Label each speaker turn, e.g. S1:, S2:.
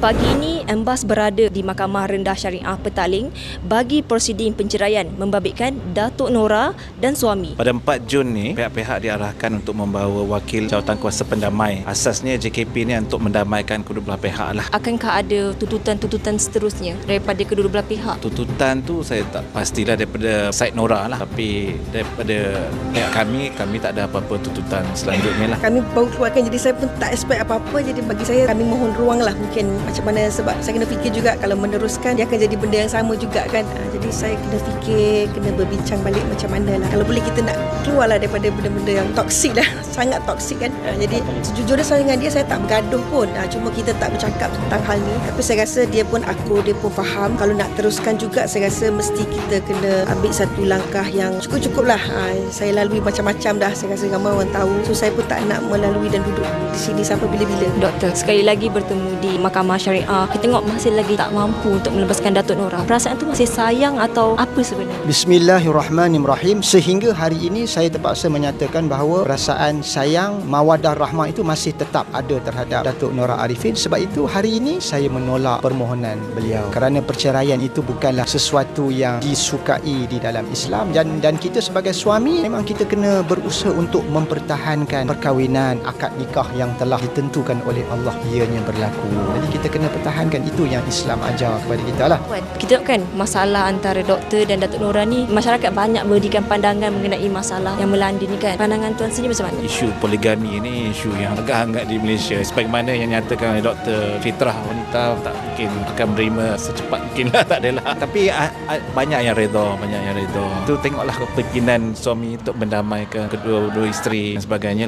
S1: Pagi ini, Embas berada di Mahkamah Rendah Syariah Petaling bagi prosiding penceraian membabitkan Datuk Nora dan suami.
S2: Pada 4 Jun ni, pihak-pihak diarahkan untuk membawa wakil jawatan kuasa pendamai. Asasnya JKP ni untuk mendamaikan kedua belah pihak lah.
S1: Akankah ada tuntutan-tuntutan seterusnya daripada kedua belah pihak?
S2: Tuntutan tu saya tak pastilah daripada side Nora lah. Tapi daripada pihak kami, kami tak ada apa-apa tuntutan selanjutnya lah.
S3: Kami baru keluarkan jadi saya pun tak expect apa-apa jadi bagi saya kami mohon ruang lah mungkin macam mana sebab saya kena fikir juga kalau meneruskan dia akan jadi benda yang sama juga kan. Ha, jadi saya kena fikir kena berbincang balik macam mana lah. Kalau boleh kita nak keluar lah daripada benda-benda yang toksik lah. Sangat toksik kan. Ha, jadi sejujurnya saya dengan dia saya tak bergaduh pun. Ha, cuma kita tak bercakap tentang hal ni. Tapi saya rasa dia pun aku dia pun faham. Kalau nak teruskan juga saya rasa mesti kita kena ambil satu langkah yang cukup-cukup lah. Ha, saya lalui macam-macam dah. Saya rasa ramai orang tahu. So saya pun tak nak melalui dan duduk di sini sampai bila-bila.
S1: Doktor, sekali lagi bertemu di Mahkamah Syariah. Kita tengok masih lagi tak mampu untuk melepaskan Datuk Nora. Perasaan tu masih sayang atau apa sebenarnya?
S4: Bismillahirrahmanirrahim Sehingga hari ini saya terpaksa menyatakan bahawa Perasaan sayang, mawadah rahmah itu masih tetap ada terhadap Datuk Nora Arifin Sebab itu hari ini saya menolak permohonan beliau Kerana perceraian itu bukanlah sesuatu yang disukai di dalam Islam Dan dan kita sebagai suami memang kita kena berusaha untuk mempertahankan perkahwinan Akad nikah yang telah ditentukan oleh Allah ianya berlaku Jadi kita kena pertahankan itu yang Islam ajar kepada kita lah
S1: kita tengok kan masalah antara doktor dan Datuk Nora ni masyarakat banyak berikan pandangan mengenai masalah yang melanda ni kan. Pandangan tuan sendiri macam mana?
S2: Isu poligami ini isu yang agak hangat di Malaysia. Sebagaimana yang nyatakan oleh Dr. Fitrah wanita tak mungkin akan menerima secepat mungkin lah tak adalah. Tapi a, a, banyak yang redha, banyak yang redha. Itu tengoklah kepimpinan suami untuk mendamaikan kedua-dua isteri dan sebagainya.